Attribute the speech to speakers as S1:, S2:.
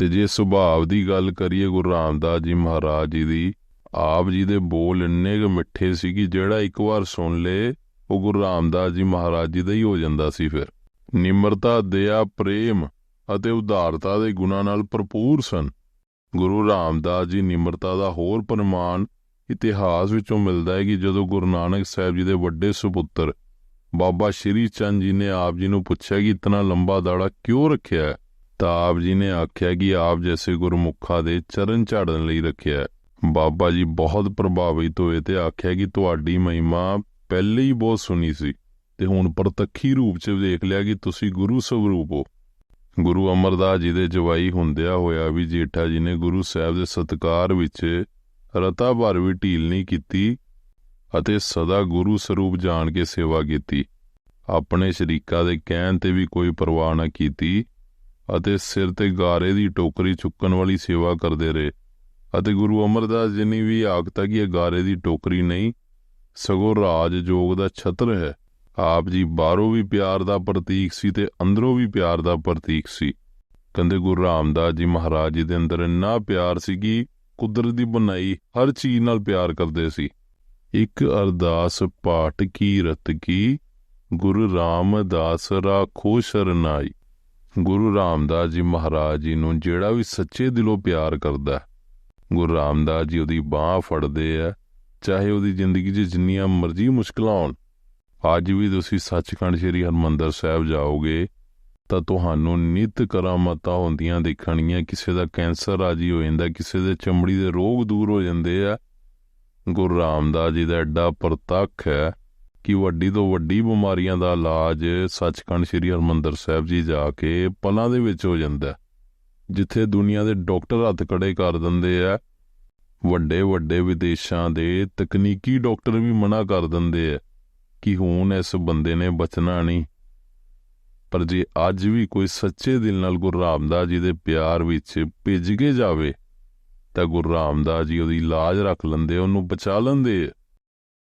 S1: ਤੇ ਜੇ ਸੁਭਾਅ ਦੀ ਗੱਲ ਕਰੀਏ ਗੁਰੂ ਰਾਮਦਾਸ ਜੀ ਮਹਾਰਾਜ ਜੀ ਦੀ, ਆਪ ਜੀ ਦੇ ਬੋਲ ਇੰਨੇ ਕੁ ਮਿੱਠੇ ਸੀ ਕਿ ਜਿਹੜਾ ਇੱਕ ਵਾਰ ਸੁਣ ਲੇ, ਉਹ ਗੁਰੂ ਰਾਮਦਾਸ ਜੀ ਮਹਾਰਾਜ ਜੀ ਦਾ ਹੀ ਹੋ ਜਾਂਦਾ ਸੀ ਫਿਰ। ਨਿਮਰਤਾ, ਦਇਆ, ਪ੍ਰੇਮ ਅਤੇ ਉਦਾਰਤਾ ਦੇ ਗੁਣਾਂ ਨਾਲ ਭਰਪੂਰ ਸਨ। ਗੁਰੂ ਰਾਮਦਾਸ ਜੀ ਨਿਮਰਤਾ ਦਾ ਹੋਰ ਪ੍ਰਮਾਣ ਇਤਿਹਾਸ ਵਿੱਚੋਂ ਮਿਲਦਾ ਹੈ ਕਿ ਜਦੋਂ ਗੁਰੂ ਨਾਨਕ ਸਾਹਿਬ ਜੀ ਦੇ ਵੱਡੇ ਸੁਪੁੱਤਰ ਬਾਬਾ ਸ਼੍ਰੀ ਚੰਦ ਜੀ ਨੇ ਆਪ ਜੀ ਨੂੰ ਪੁੱਛਿਆ ਕਿ ਇਤਨਾ ਲੰਬਾ ਦਾੜਾ ਕਿਉਂ ਰੱਖਿਆ ਹੈ ਤਾਂ ਆਪ ਜੀ ਨੇ ਆਖਿਆ ਕਿ ਆਪ ਜੈਸੇ ਗੁਰਮੁਖਾਂ ਦੇ ਚਰਨ ਝਾੜਨ ਲਈ ਰੱਖਿਆ ਬਾਬਾ ਜੀ ਬਹੁਤ ਪ੍ਰਭਾਵਿਤ ਹੋਏ ਤੇ ਆਖਿਆ ਕਿ ਤੁਹਾਡੀ ਮਹਿਮਾ ਪਹਿਲੇ ਹੀ ਬਹੁਤ ਸੁਣੀ ਸੀ ਤੇ ਹੁਣ ਪ੍ਰਤੱਖੀ ਰੂਪ 'ਚ ਦੇਖ ਲਿਆ ਕਿ ਤੁਸੀਂ ਗੁਰੂ ਸਵਰੂਪ ਹੋ। ਗੁਰੂ ਅਮਰਦਾਸ ਜੀ ਦੇ ਜਵਾਈ ਹੁੰਦਿਆਂ ਹੋਇਆ ਵੀ ਜੇਠਾ ਜੀ ਨੇ ਗੁਰੂ ਸਾਹਿਬ ਦੇ ਸਤਕਾਰ ਵਿੱਚ ਰਤਾ ਭਰ ਵੀ ਢੀਲ ਨਹੀਂ ਕੀਤੀ ਅਤੇ ਸਦਾ ਗੁਰੂ ਸਰੂਪ ਜਾਣ ਕੇ ਸੇਵਾ ਕੀਤੀ। ਆਪਣੇ ਸ਼ਰੀਕਾ ਦੇ ਕਹਿਣ ਤੇ ਵੀ ਕੋਈ ਪਰਵਾਹ ਨਾ ਕੀਤੀ। ਅਤੇ ਸਿਰ ਤੇ ਗਾਰੇ ਦੀ ਟੋਕਰੀ ਚੁੱਕਣ ਵਾਲੀ ਸੇਵਾ ਕਰਦੇ ਰਹੇ। ਅਤੇ ਗੁਰੂ ਅਮਰਦਾਸ ਜੀ ਨੇ ਵੀ ਆਖਤਾ ਕਿ ਇਹ ਗਾਰੇ ਦੀ ਟੋਕਰੀ ਨਹੀਂ, ਸਗੋਂ ਰਾਜ ਜੋਗ ਦਾ ਛਤਰ ਹੈ। ਆਪ ਜੀ ਬਾਹਰੋਂ ਵੀ ਪਿਆਰ ਦਾ ਪ੍ਰਤੀਕ ਸੀ ਤੇ ਅੰਦਰੋਂ ਵੀ ਪਿਆਰ ਦਾ ਪ੍ਰਤੀਕ ਸੀ। ਕਹਿੰਦੇ ਗੁਰੂ ਰਾਮਦਾਸ ਜੀ ਮਹਾਰਾਜ ਜੀ ਦੇ ਅੰਦਰ ਇੰਨਾ ਪਿਆਰ ਸੀ ਕਿ ਕੁਦਰਤ ਦੀ ਬਣਾਈ ਹਰ ਚੀਜ਼ ਨਾਲ ਪਿਆਰ ਕਰਦੇ ਸੀ। ਇੱਕ ਅਰਦਾਸ ਪਾਠ ਕੀ ਰਤ ਕੀ, ਗੁਰੂ ਰਾਮਦਾਸ ਰਾਖੋ ਸ਼ਰਨਾਈ। ਗੁਰੂ ਰਾਮਦਾਸ ਜੀ ਮਹਾਰਾਜ ਜੀ ਨੂੰ ਜਿਹੜਾ ਵੀ ਸੱਚੇ ਦਿਲੋਂ ਪਿਆਰ ਕਰਦਾ ਗੁਰੂ ਰਾਮਦਾਸ ਜੀ ਉਹਦੀ ਬਾਹ ਫੜਦੇ ਆ, ਚਾਹੇ ਉਹਦੀ ਜ਼ਿੰਦਗੀ 'ਚ ਜਿੰਨੀਆਂ ਮਰਜ਼ੀ ਮੁਸ਼ਕਲਾਂ ਆਉਣ ਅੱਜ ਵੀ ਤੁਸੀਂ ਸੱਚਖੰਡ ਸ੍ਰੀ ਹਰਮੰਦਰ ਸਾਹਿਬ ਜਾਓਗੇ, ਤਾਂ ਤੁਹਾਨੂੰ ਨਿਤ ਕਰਾਮਾਤਾਂ ਹੁੰਦੀਆਂ ਦੇਖਣਗੀਆਂ, ਕਿਸੇ ਦਾ ਕੈਂਸਰ ਆਜੀ ਹੋ ਜਾਂਦਾ, ਕਿਸੇ ਦੇ ਚਮੜੀ ਦੇ ਰੋਗ ਦੂਰ ਹੋ ਜਾਂਦੇ ਆ। ਗੁਰੂ ਰਾਮਦਾਸ ਜੀ ਦਾ ਐਡਾ ਪ੍ਰਤੱਖ ਹੈ ਕਿ ਵੱਡੀ ਤੋਂ ਵੱਡੀ ਬਿਮਾਰੀਆਂ ਦਾ ਇਲਾਜ ਸੱਚਖੰਡ ਸ੍ਰੀ ਹਰਮੰਦਰ ਸਾਹਿਬ ਜੀ ਜਾ ਕੇ ਪਲਾਂ ਦੇ ਵਿੱਚ ਹੋ ਜਾਂਦਾ ਜਿੱਥੇ ਦੁਨੀਆ ਦੇ ਡਾਕਟਰ ਹੱਥ ਖੜੇ ਕਰ ਦਿੰਦੇ ਆ। ਵੱਡੇ ਵੱਡੇ ਵਿਦੇਸ਼ਾਂ ਦੇ ਤਕਨੀਕੀ ਡਾਕਟਰ ਵੀ ਮਨਾ ਕਰ ਦਿੰਦੇ ਆ ਕਿ ਹੁਣ ਇਸ ਬੰਦੇ ਨੇ ਬਚਣਾ ਨਹੀਂ। ਪਰ ਜੇ ਅੱਜ ਵੀ ਕੋਈ ਸੱਚੇ ਦਿਲ ਨਾਲ ਗੁਰੂ ਰਾਮਦਾਸ ਜੀ ਦੇ ਪਿਆਰ ਵਿੱਚ ਭਿੱਜ ਕੇ ਜਾਵੇ, ਤਾਂ ਗੁਰੂ ਰਾਮਦਾਸ ਜੀ ਉਹਦੀ ਲਾਜ ਰੱਖ ਲੈਂਦੇ ਉਹਨੂੰ ਬਚਾ ਲੈਂਦੇ ਆ।